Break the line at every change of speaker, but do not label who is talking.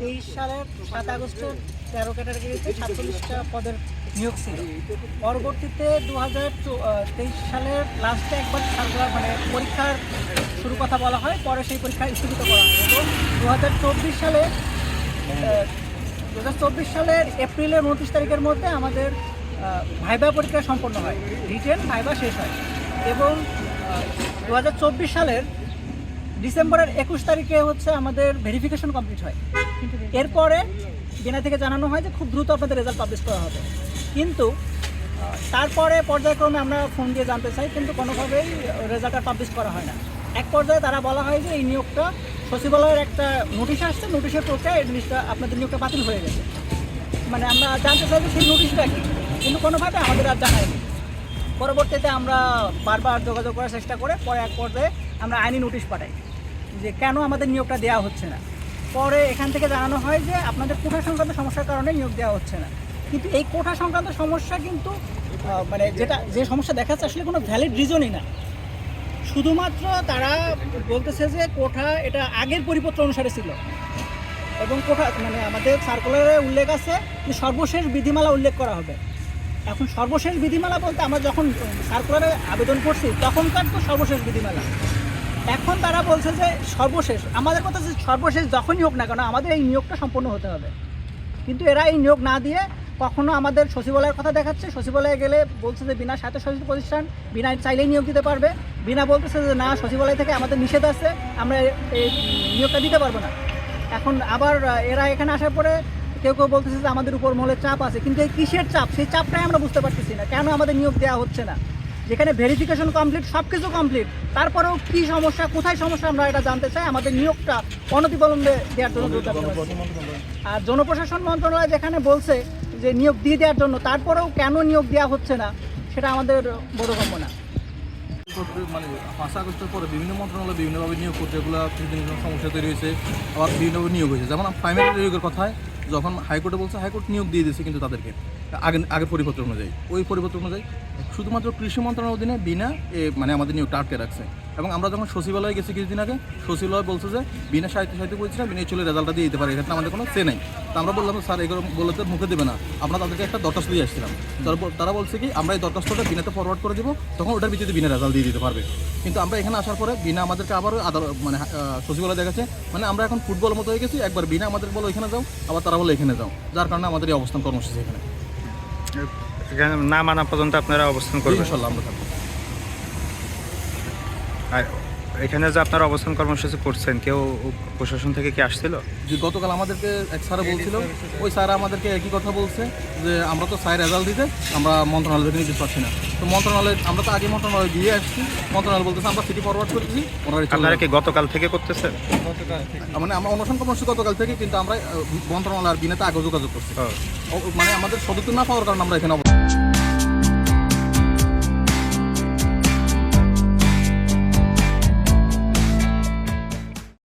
তেইশ সালের সাত আগস্টের তেরো ক্যাটাগরিতে সাতচল্লিশটা পদের নিয়োগ ছিল। পরবর্তীতে দু হাজার তেইশ সালের লাস্টে একবার সার্কুলার মানে পরীক্ষার শুরু কথা বলা হয়, পরে সেই পরীক্ষা স্থগিত করা হয়। এবং দু হাজার চব্বিশ সালে দু হাজার চব্বিশ সালের এপ্রিলের উনত্রিশ তারিখের মধ্যে আমাদের ভাইবা পরীক্ষা সম্পন্ন হয়। রিটেন ভাইবা শেষ হয়। এবং দু হাজার চব্বিশ সালের ডিসেম্বরের একুশ তারিখে হচ্ছে আমাদের ভেরিফিকেশন কমপ্লিট হয়। এরপরে বিনা থেকে জানানো হয় যে খুব দ্রুত আপনাদের রেজাল্ট পাবলিশ করা হবে। কিন্তু তারপরে পর্যায়ক্রমে আমরা ফোন দিয়ে জানতে চাই, কিন্তু কোনোভাবেই রেজাল্টটা পাবলিশ করা হয় না। এক পর্যায়ে তারা বলা হয় যে এই নিয়োগটা সচিবালয়ের একটা নোটিশ আসছে নোটিশের প্রক্রিয়া এই জিনিসটা আপনাদের নিয়োগটা বাতিল হয়ে গেছে। মানে আমরা জানতে চাই যে সেই নোটিশটা কি, কিন্তু কোনোভাবে আমাদের আর জানায়নি পরবর্তীতে আমরা বারবার যোগাযোগ করার চেষ্টা করে পরে এক পর্যায়ে আমরা আইনি নোটিশ পাঠাই যে কেন আমাদের নিয়োগটা দেওয়া হচ্ছে না। পরে এখান থেকে জানানো হয় যে আপনাদের কোঠা সংক্রান্ত সমস্যার কারণে নিয়োগ দেওয়া হচ্ছে না। কিন্তু এই কোঠা সংক্রান্ত সমস্যা কিন্তু মানে যেটা, যে সমস্যা দেখাচ্ছে আসলে কোনো ভ্যালিড রিজনই না। শুধুমাত্র তারা বলতেছে যে কোঠা, এটা আগের পরিপত্র অনুসারে ছিল। এবং কোঠা মানে আমাদের সার্কুলারে উল্লেখ আছে যে সর্বশেষ বিধিমালা উল্লেখ করা হবে। এখন সর্বশেষ বিধিমালা বলতে আমরা যখন সার্কুলারে আবেদন করছি, তখনকার তো সর্বশেষ বিধিমালা। এখন তারা বলছে যে সর্বশেষ, আমাদের কথা যে সর্বশেষ যখনই হোক না কেন, আমাদের এই নিয়োগটা সম্পন্ন হতে হবে। কিন্তু এরা এই নিয়োগ না দিয়ে কখনো আমাদের সচিবালয়ের কথা দেখাচ্ছে, সচিবালয়ে গেলে বলছে যে বিনা স্বায়ত্তশাসিত প্রতিষ্ঠান, বিনা চাইলেই নিয়োগ দিতে পারবে, বিনা বলতেছে যে না, সচিবালয় থেকে আমাদের নিষেধ আছে, আমরা এই নিয়োগটা দিতে পারব না। এখন আবার এরা এখানে আসার পরে কেউ কেউ বলতেছে যে আমাদের উপর মহলের চাপ আছে, কিন্তু এই কিসের চাপ? সেই চাপটাই আমরা বুঝতে পারতেছি না। কেন আমাদের নিয়োগ দেওয়া হচ্ছে না? যেখানে ভেরিফিকেশন কমপ্লিট সব কিছু কমপ্লিট তারপরেও কী সমস্যা কোথায় সমস্যা আমরা এটা জানতে চাই। আমাদের নিয়োগটা অনতিবিলম্বে দেওয়ার জন্য আর জনপ্রশাসন মন্ত্রণালয় যেখানে বলছে যে নিয়োগ দিয়ে দেওয়ার জন্য তারপরেও কেন নিয়োগ দেওয়া হচ্ছে না সেটা আমাদের বোধগম্য না।
মানে পাঁচ আগস্টের পরে বিভিন্ন মন্ত্রণালয় বিভিন্নভাবে নিয়োগ করতে এগুলো বিভিন্ন সমস্যা তৈরি হয়েছে আবার বিভিন্নভাবে নিয়োগ হয়েছে। যেমন প্রাইমারি নিয়োগের কথায় যখন হাইকোর্টে বলছে, হাইকোর্ট নিয়োগ দিয়ে দিয়েছে কিন্তু তাদেরকে আগে আগের পরিপত্র অনুযায়ী। ওই পরিপত্র অনুযায়ী, শুধুমাত্র কৃষি মন্ত্রণালয়ের অধীনে বিনা মানে আমাদের নিয়োগটা আটকে রাখছে। এবং আমরা যখন সচিবালয়ে গেছি কিছুদিন আগে সচিবালয় বলছে যে বিনা সাহিত্য সাহিত্য বলছি না বিনা চলে রেজাল্টটা দিয়ে দিতে পারে এক্ষেত্রে আমাদের কোনো সে নেই। তো আমরা বললাম স্যার এগুলো বলে তো মুখে দেবে না। আমরা তাদেরকে একটা দরখাস্ত দিয়ে আসছিলাম। তারা তারা বলছে কি আমরা এই দরখাস্তটা বিনাতে ফরওয়ার্ড করে দিব তখন ওটার ভিত্তিতে বিনা রেজাল্ট দিয়ে দিতে পারবে। কিন্তু আমরা এখানে আসার পরে বিনা আমাদেরকে আবারও আদালত মানে সচিবালয় দেখাচ্ছে মানে আমরা এখন ফুটবলের মতো হয়ে গেছি একবার বিনা আমাদের বলো এখানে যাও আবার তারা বলে এখানে যাও। যার কারণে আমাদের এই অবস্থান কর্মসূচি এখানে।
না মানা পর্যন্ত আপনারা অবস্থান করবেন।
ইনশাল্লাহ আমরা
আর এখানে যে আপনারা অবস্থান কর্মসূচি করছেন কেউ প্রশাসন থেকে কি আসছিল?
যে গতকাল আমাদেরকে এক স্যারে বলছিল ওই স্যার আমাদেরকে একই কথা বলছে যে আমরা তো স্যার রেজাল্ট দিতে আমরা মন্ত্রণালয় থেকে নিতে পারছি না। তো মন্ত্রণালয় আমরা তো আগে মন্ত্রণালয় দিয়ে আসছি। মন্ত্রণালয় বলতেছে আমরা সিটি ফরওয়ার্ড করেছি।
আপনারা কি গতকাল থেকে করতেছেন?
মানে আমরা অনুসরণ কর্মসূচি গতকাল থেকে কিন্তু আমরা আহ, মন্ত্রণালয় আর বিনাতে আগে যোগাযোগ করছি। মানে আমাদের সদস্য না পাওয়ার কারণে আমরা এখানে অবস্থান